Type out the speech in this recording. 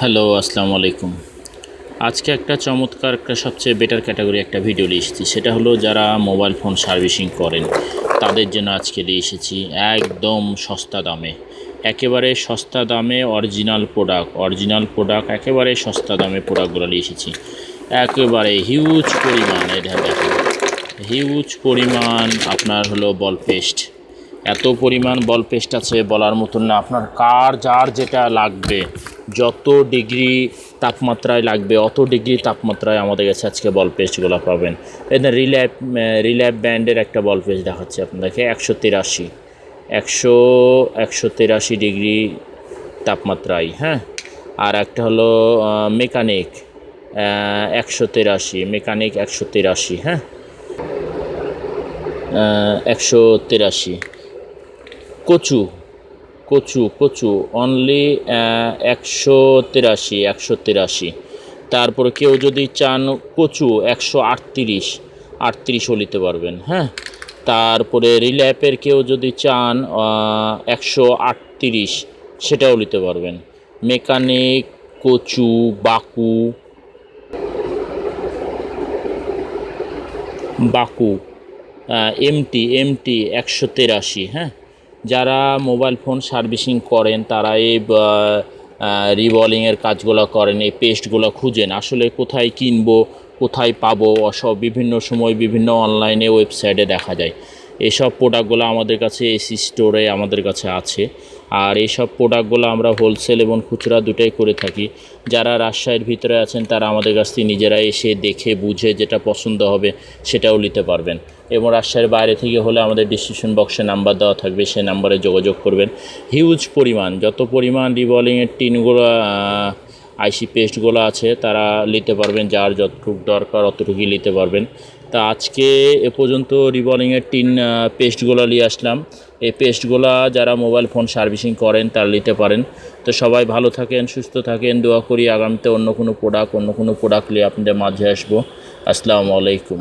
Hello, আসসালামু আলাইকুম। আজকে একটা চমৎকার, একটা সবচেয়ে বেটার ক্যাটাগরি একটা ভিডিও নিয়ে এসেছি। সেটা হলো যারা মোবাইল ফোন সার্ভিসিং করেন, তাদের জন্য আজকে নিয়ে এসেছি একদম সস্তা দামে। একেবারে সস্তা দামে অরিজিনাল প্রোডাক্ট অরিজিনাল প্রোডাক্ট একেবারে সস্তা দামে প্রোডাক্টগুলো নিয়ে এসেছি। একেবারে হিউজ পরিমাণ এটা দেখো হিউজ পরিমাণ আপনার হলো বল পেস্ট এত পরিমাণ বল পেস্ট আছে বলার মতন না। আপনার কার, যার যেটা লাগবে যত ডিগ্রি তাপমাত্রায় লাগবে, অত ডিগ্রি তাপমাত্রায় আমাদের কাছে আজকে বল পেস্টগুলো পাবেন। এদের রিল্যাপ রিল্যাপ ব্যান্ডের একটা বল পেস্ট দেখাচ্ছে আপনাদেরকে, একশো তিরাশি, একশো একশো তিরাশি ডিগ্রি তাপমাত্রায় হ্যাঁ? আর একটা হলো মেকানিক একশো তিরাশি, মেকানিক একশো তিরাশি হ্যাঁ? একশো তিরাশি। কচু কচু কচু অনলি একশো তিরাশি একশো তিরাশি। তারপরে কেউ যদি চান কচু, একশো আটত্রিশ আটত্রিশও নিতে পারবেন হ্যাঁ? তারপরে রিল্যাপের কেউ যদি চান একশো আটত্রিশ, সেটাও নিতে পারবেন। মেকানিক, কচু, বাকু। বাকু এমটি এমটি, একশো তেরাশি হ্যাঁ? যারা মোবাইল ফোন সার্ভিসিং করেন, তারা এই রিবলিংয়ের কাজগুলো করেন, এই পেস্টগুলো খুঁজেন, আসলে কোথায় কিনবো, কোথায় পাবো অসব বিভিন্ন সময় বিভিন্ন অনলাইনে ওয়েবসাইটে দেখা যায়। এসব প্রোডাক্টগুলো আমাদের কাছে এসি স্টোরে আমাদের কাছে আছে। আর এইসব প্রোডাক্টগুলো আমরা হোলসেল এবং খুচরা দুটাই করে থাকি। যারা রাজশাহীর ভিতরে আছেন, তারা আমাদের কাছ থেকে নিজেরা এসে দেখে, বুঝে যেটা পছন্দ হবে সেটাও নিতে পারবেন। এবং রাজশাহীর বাইরে থেকে হলে আমাদের ডিসক্রিপশন বক্সে নাম্বার দেওয়া থাকবে, সেই নাম্বারে যোগাযোগ করবেন। হিউজ পরিমাণ, যত পরিমাণ রিভলিংয়ের টিনগুলো আইসি পেস্টগুলো আছে, তারা নিতে পারবেন, যার যতটুকু দরকার অতটুকুই নিতে পারবেন। তা আজকে এ পর্যন্ত রিবলিংয়ের টিন পেস্টগুলো নিয়ে আসলাম। এই পেস্টগুলো যারা মোবাইল ফোন সার্ভিসিং করেন, তারা নিতে পারেন। তো সবাই ভালো থাকেন, সুস্থ থাকেন, দোয়া করি আগামীতে অন্য কোনো প্রোডাক্ট অন্য কোনো প্রোডাক্ট নিয়ে আপনাদের মাঝে আসব। আসসালামু আলাইকুম।